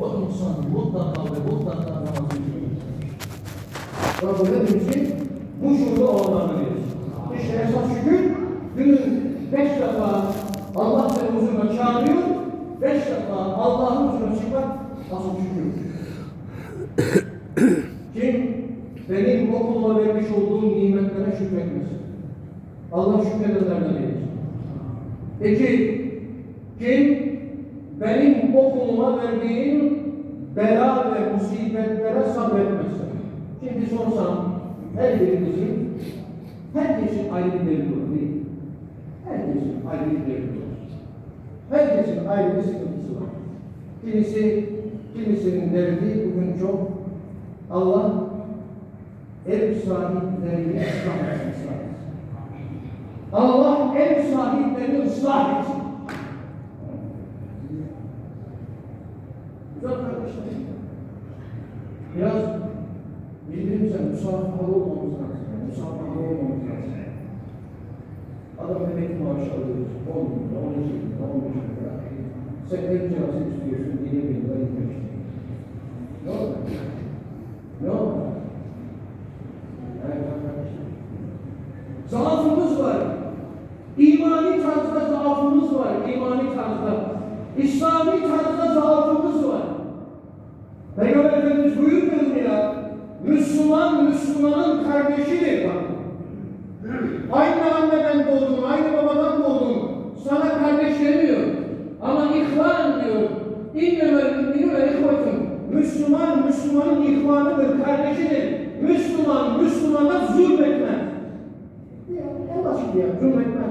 o insan mutlaka ve mutlaka namazını kılacak. Rabbim hepimizin bu şuurda olmalıyız. İşte esas şükür günün beş defa Allah seni huzuruna çağırıyor, beş defa Allah'ın huzuruna çıkmak asıl şükür. Kim benim okuluma vermiş olduğum nimetlere şükretmesin. Allah şükredenlerden eylesin. Peki kim benim okuluma verdiğim bela ve musibetlere sabretmesin? Şimdi sorsam her birimizin herkesin ayrı bir var değil? Herkesin ayrı bir var. Herkesin ayrı bir sıkıntısı var. Kimisi, kimisinin derdi bugün çok Allah ev sahiplerini ıslah etsin. Allah ev sahiplerini ıslah etsin. Güzel kardeşler. Biraz birbirimize musafahalı olmamız lazım. Musafahalı olmamız lazım. Adam emekli maaşı alıyor. 10 bin lira, 12 bin lira, 15 bin. Sen ev kirası istiyorsun, 20 bin lira, 25 bin. Ne oldu? Ne oldu? Evet arkadaşlar. Zaafımız var. İmani tarzda zaafımız var. İmani tarzda. İslami tarzda zaafımız var. Peygamber Efendimiz buyurmuyor mu ya? Müslüman, Müslümanın kardeşidir bak. Aynı anneden doğdun, aynı babadan doğdun. Sana kardeş demiyor. Ama ihvan diyor. İnnemel müminü ve ihvatun. Müslüman, Müslümanın ihvanıdır, kardeşidir. Müslüman, Müslümana zulmetmez. En basit ya, zulmetmez.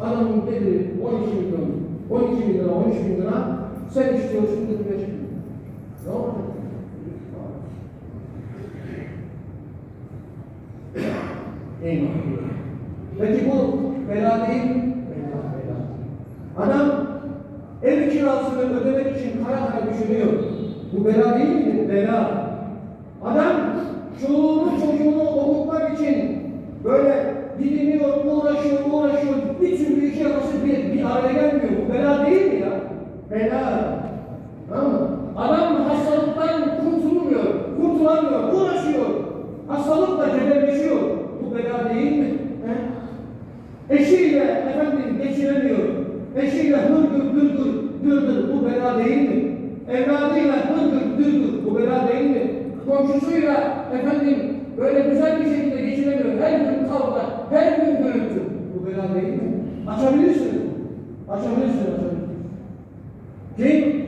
Adamın geliri 12 milyon, 12 bin lira, 13 bin lira, sen istiyorsun 25 bin lira. Ne olacak? Eyvah. Peki bu bela değil mi? Bela. Adam ev kirasını ödemek için kara kara düşünüyor. Bu bela değil mi? Bela. Adam çoluğunu çocuğunu okutmak için böyle didiniyor, uğraşıyor, uğraşıyor. Bir türlü iki yakası bir, bir araya gelmiyor. Bu bela değil mi ya? Bela. Tamam mı? Adam hastalıktan kurtulmuyor, kurtulamıyor, uğraşıyor. Hastalıkla cebelleşiyor. Bu bela değil mi? He? Eşiyle efendim geçinemiyor. Eşiyle hırgır dırgır dırdır. Bu bela değil mi? Evladıyla hırgır dırgır. Bu bela değil mi? Komşusuyla efendim böyle güzel bir şekilde geçinemiyor. Her gün kavga, her gün gürültü. Bu bela değil mi? Açabilirsiniz. Açabilirsiniz. açabilirsiniz. Kim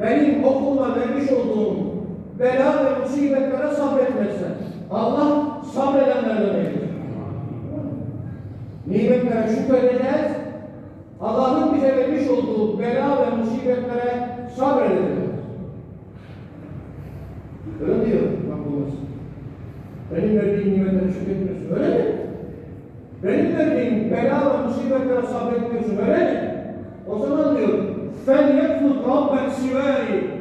benim okuluma vermiş olduğum bela ve musibetlere sabretmezse Allah sabredenlerden eylesin. Nimetlere şükredeceğiz. Allah'ın bize vermiş olduğu bela ve musibetlere sabredeceğiz. Öyle diyor Rabbimiz. Benim verdiğim nimetlere şükretmiyorsun. Öyle mi? Benim verdiğim bela ve musibetlere sabretmiyorsun. Öyle mi? O zaman diyor Fen rabben siveri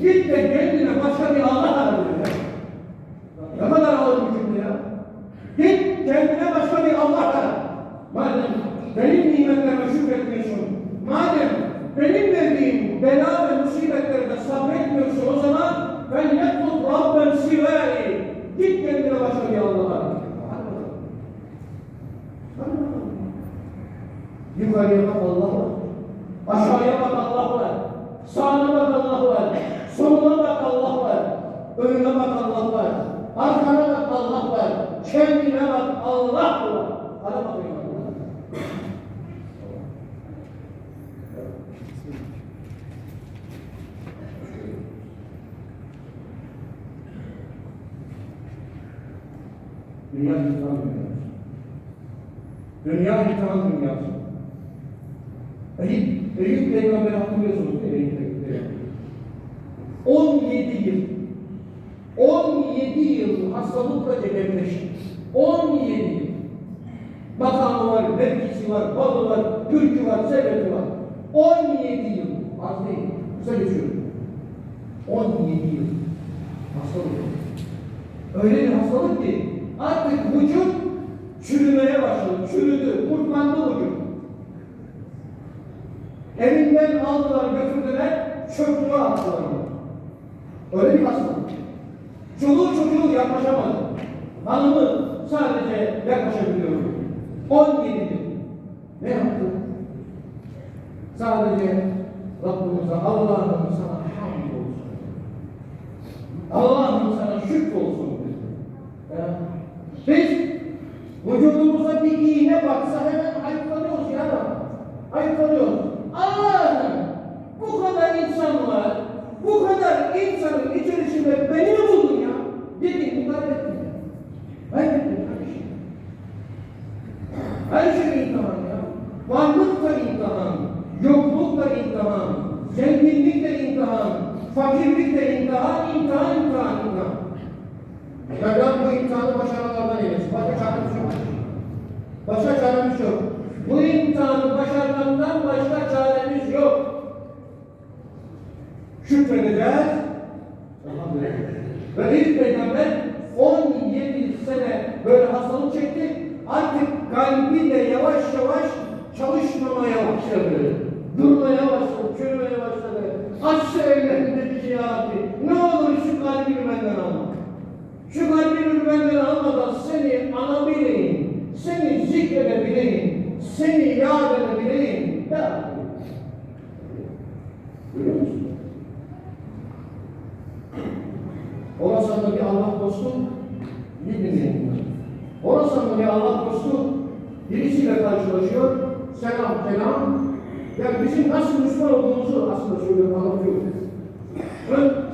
Git de kendine başka bir Allah ara diyor. ya. Ne kadar ağır bir cümle ya. Git kendine başka bir Allah ara. Madem benim nimetlerime şükretmiyorsun, madem benim verdiğim bela ve musibetlere de sabretmiyorsun o zaman ben yekfut rabben siveri Git kendine başka bir Allah ara. Yukarıya bak Allah var. Aşağıya bak Allah var. Allah var. Soluna bak Allah var. Önüne bak Allah var. Arkana bak Allah var. Kendine bak Allah var. Hadi bakayım. Dünya imtihan dünyası. Dünya imtihan dünyası. Eyüp, Eyüp peygamberi hatırlıyorsunuz değil mi? Eyüp peygamberi. 17 yıl 17 yıl hastalıkla cebelleşti. 17 yıl. Makamı var, mevkisi var, balı var, türkü var, serveti var. 17 yıl. Az değil. Kısa geçiyorum. 17 yıl. Hastalık. Öyle bir hastalık ki artık vücut çürümeye başladı. Çürüdü, kurtlandı vücut. Evinden aldılar götürdüler, çöplüğe attılar. Öyle bir hastalık. Çoluğu çocuğu yaklaşamadı. Hanımı sadece yaklaşabiliyor. 17 gün. Ne yaptı? Sadece Rabbimize Allah'ım sana hamd olsun. Allah'ım sana şükür olsun. Biz vücudumuza bir iğne baksa hemen ayıklanıyoruz ya. Ayıklanıyoruz. Allah'ım bu kadar insan var. Bu kadar insanın içerisinde beni mi buldun ya? Dedin bu kaybettin. Kaybettin kardeşim. Her şey imtihan ya. Varlık da imtihan, yokluk da imtihan, zenginlik de imtihan, fakirlik de imtihan, imtihan, imtihan, imtihan. Mevlam bu imtihanı başarılardan eylesin. Başka çaremiz yok. Başka çaremiz yok. Bu imtihanı başarmaktan başka çaremiz yok. Elhamdülillah. Ve ilk peygamber 17 sene böyle hastalık çekti. Artık kalbi de yavaş yavaş çalışmamaya başladı. Durmaya başladı, çürümeye başladı. Açtı ellerini dedi ki ya Rabbi, ne olur şu kalbimi benden alma. Şu kalbimi benden almadan seni anabileyim, seni zikredebileyim, seni yad edebileyim. Ya Rabbi. Görüyor musun? Orasan'da bir Allah dostu, iyi dinleyin bunları. Orasan'da bir Allah dostu birisiyle karşılaşıyor, selam selam. Yani bizim nasıl Müslüman olduğumuzu aslında söylüyor, anlatıyor.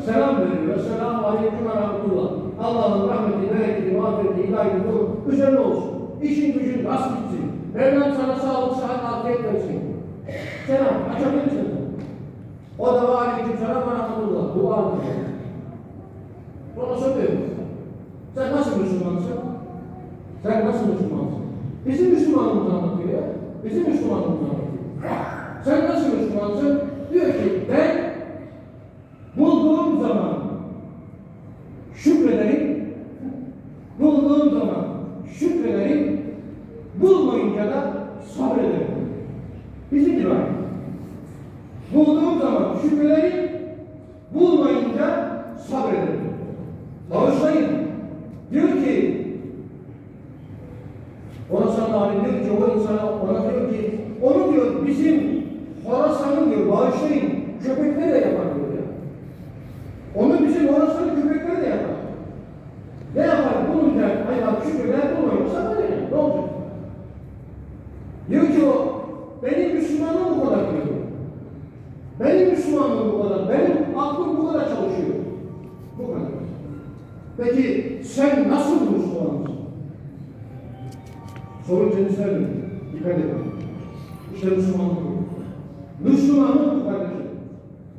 Selam veriyor, selamu aleyküm ve rahmetullah. Allah'ın rahmeti, bereketi, mağfireti, hidayeti, nur üzerine olsun. İşin gücün rast gitsin. Mevlam sana sağlık, sıhhat, afiyet versin. Selam, açabilirsin. O da ve aleyküm selam ve rahmetullah. Dua ediyor. Sonra soruyor. Sen nasıl Müslümansın? Sen nasıl Müslümansın? Bizim Müslümanımızı anlatıyor ya. Bizim Müslümanımızı anlatıyor. Sen nasıl Müslümansın? Diyor ki ben bulduğum zaman şükrederim. Bulduğum zaman şükrederim. Bulmayınca da sabrederim. Bizim gibi. Bulduğum zaman şükrederim. Bulmayınca sabrederim. Bağışlayın. Diyor ki Horasan alim diyor ki o insana ona diyor ki onu diyor bizim Horasan'ın diyor bağışlayın köpekler de bu kardeşim.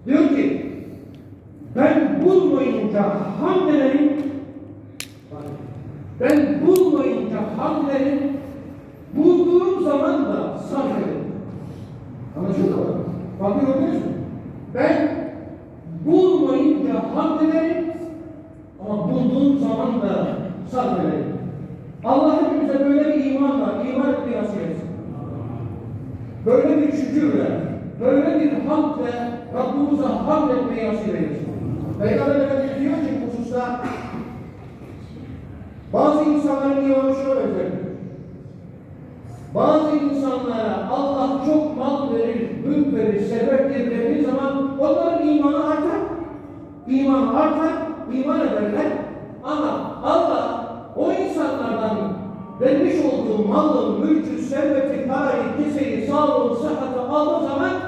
Diyor ki ben bulmayınca. Bak, Ben bulmayınca hamd ederim. Bulduğum zaman da sabrederim. Anlaşıldı mı? Farkı gördünüz mü? Ben bulmayınca hamd ederim. Ama bulduğum zaman da sabrederim. Allah hepimize böyle bir iman var. İman etmeyi nasip. Böyle bir şükürle, böyle bir hamdle Rabbimize hamd etmeyi nasip eylesin. Peygamber Efendimiz diyor ki hususta bazı insanların imanı şöyle. Bazı insanlara Allah çok mal verir, mülk verir, servet verir zaman onların imanı artar. İman artar, iman ederler. Ama Allah o insanlardan vermiş olduğu malın, mülkü, serveti, parayı, keseyi, sağlığı, sıhhati aldığı zaman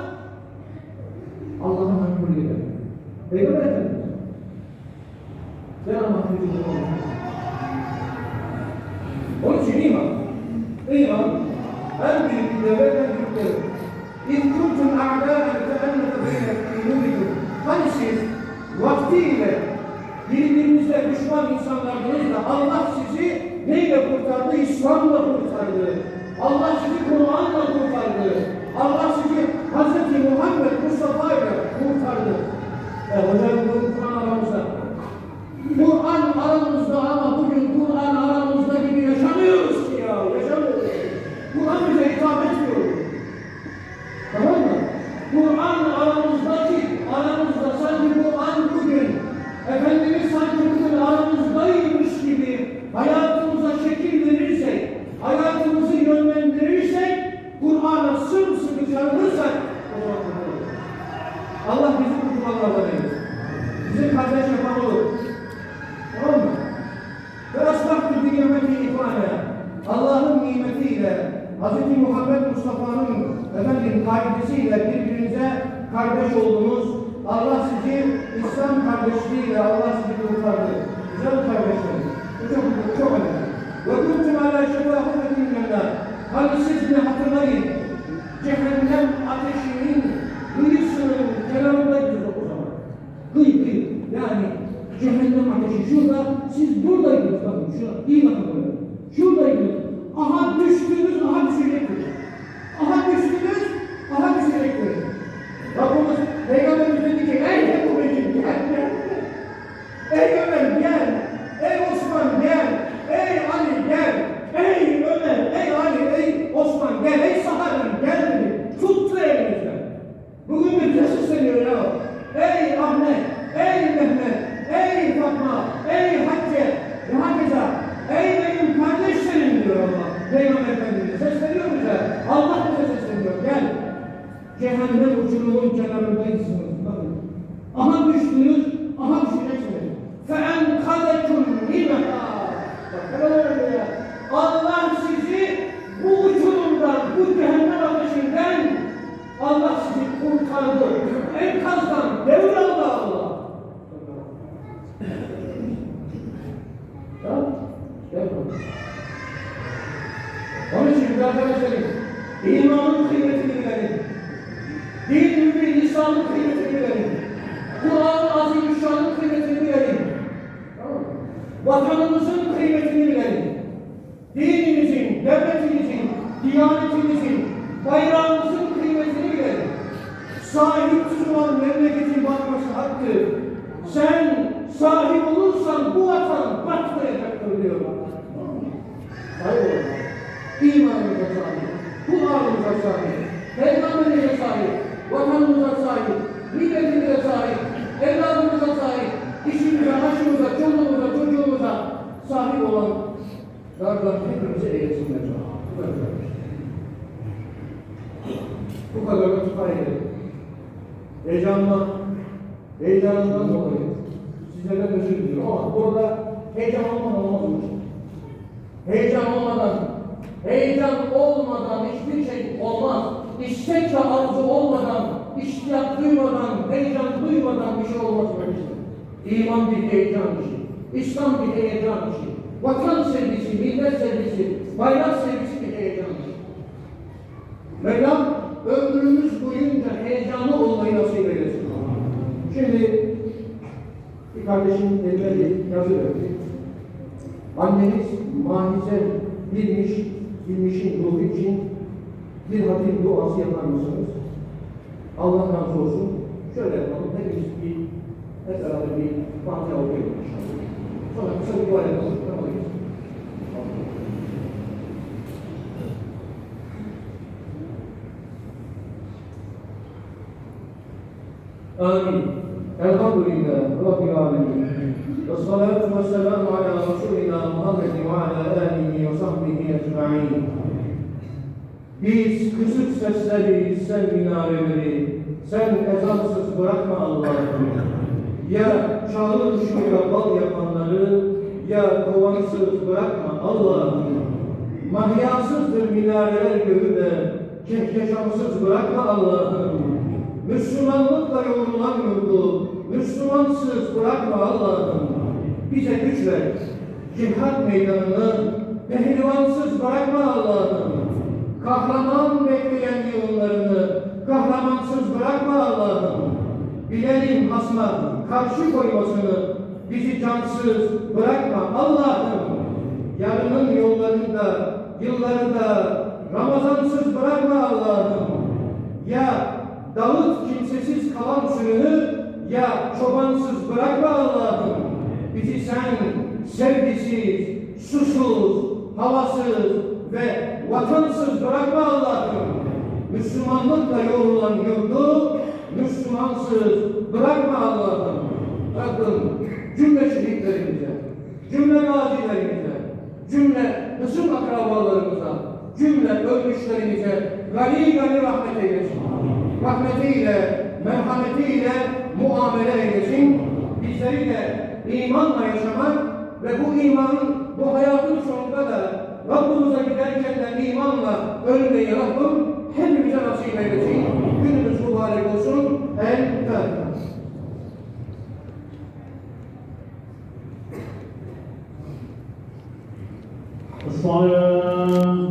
beyne kulubikum. Hani siz vaktiyle birbirinizle düşman insanlardınız da Allah sizi neyle kurtardı? İslam'la kurtardı. Allah sizi Kur'an'la kurtardı. Allah sizi Hz. Muhammed Mustafa ile kurtardı. E, hocam bu Kur'an aramızda. Kur'an aramızda ama bugün Kur'an aramızda gibi yaşamıyoruz ki ya. Yaşamıyoruz. Kur'an bize hitap etmiyor. Tamam mı? Kur'an aramızdaki, aramızda Allah bizi kurtulanlardan eylesin. Bizi kardeş yapan olur. Tamam mı? Ve asbahtu bi nimeti ifade. Allah'ın nimetiyle Hz. Muhammed Mustafa'nın efendim kaidesiyle birbirinize kardeş oldunuz. Allah sizi İslam kardeşliğiyle Allah sizi kurtardı. Güzel kardeşlerim. Bu çok, çok önemli. Ve kuntum ala şefa hufetin cennet. Hani siz ne hatırlayın? Cehennem ateşinin kıyısının kenarındaydınız o zaman. Kıyı kıyı. Yani cehennem ateşi şurada, siz buradaydınız bakın şurada. İyi bakın. Şuradaydınız. Aha düştünüz, aha düşecektiniz. Cehennem uçurumun kenarındaysınız. Bakın. Aha düştünüz, aha düşeceksiniz. فَاَنْقَذَكُمْ مِنَهَا Bak ne öyle ya. Allah sizi bu uçurumdan, bu cehennem ateşinden Allah sizi kurtardı. Enkazdan devraldı Allah. Ya, gel bakalım. Onun için güzel arkadaşlarım, imanın kıymetini bilelim. İslam'ın kıymetini bilelim. Kur'an-ı Azimüşşan'ın kıymetini bilelim. Tamam mı? Vatanımızın kıymetini bilelim. Dinimizin, devletimizin, diyanetimizin, bayrağımızın kıymetini bilelim. Sahipsiz olan memleketin batması haktır. Sen sahip olursan bu vatan batmayacaktır diyor. Hayır. İmanımıza sahip, Kur'an'ımıza sahip, Peygamberimize sahip, vatanımıza sahip, milletimize sahip, evladımıza sahip, işimize, aşımıza, çoluğumuza, çocuğumuza sahip olan Rab'dan hepimize eylesinler. Bu kadar. Da eder. Heyecanla, heyecanından dolayı sizlerden özür diliyorum ama burada heyecan olmadan olmaz bu iş. Heyecan olmadan, heyecan olmadan hiçbir şey olmaz. İstek arzu olmadan, iştiyak duymadan, heyecan duymadan bir şey olmaz kardeşim. İman bir heyecan işi, İslam bir heyecan işi, vatan sevgisi, millet sevgisi, bayrak sevgisi bir heyecan işi. Mevlam ömrümüz boyunca heyecanlı olmayı nasip eylesin. Şimdi bir kardeşim eline bir yazı verdi. Anneniz manize bilmiş, bilmişin ruhu için bir hatim duası yapar mısınız? Allah razı olsun. Şöyle yapalım, hepimiz bir, hep beraber bir Fatiha okuyalım inşallah. Sonra kısa bir dua yapalım, tamam? آمين الحمد لله رب العالمين والصلاة والسلام على رسولنا محمد وعلى آله وصحبه أجمعين Biz kısık sesleri, sen minareleri, sen ezansız bırakma Allah'ım. Ya çağır şuraya bal yapanları, ya kovansız bırakma Allah'ım. Mahyasızdır minareler göğü de, kehkeşansız bırakma Allah'ım. Müslümanlıkla yoğrulan yurdu, Müslümansız bırakma Allah'ım. Bize güç ver. Cihat meydanını pehlivansız bırakma Allah'ım. Kahraman bekleyen yıllarını kahramansız bırakma Allah'ım. Bilelim hasma karşı koymasını bizi cansız bırakma Allah'ım. Yarının yollarında, yılları da Ramazansız bırakma Allah'ım. Ya Davut kimsesiz kalan sürünü ya çobansız bırakma Allah'ım. Bizi sen sevgisiz, susuz, havasız ve vatansız bırakma Allah'ım. Müslümanlıkla yoğrulan yurdu Müslümansız bırakma Allah'ım. Rabbim cümle şehitlerimize, cümle gazilerimize, cümle Müslüm akrabalarımıza, cümle ölmüşlerimize gani gani rahmet eylesin. Rahmetiyle merhametiyle muamele eylesin. Bizleri de imanla yaşamak ve bu imanın, bu hayatın sonunda da Rabbimize giderken de imanla ölmeyi Rabbim hepimize nasip eylesin. Günümüz mübarek olsun. El Fatiha. الصلاة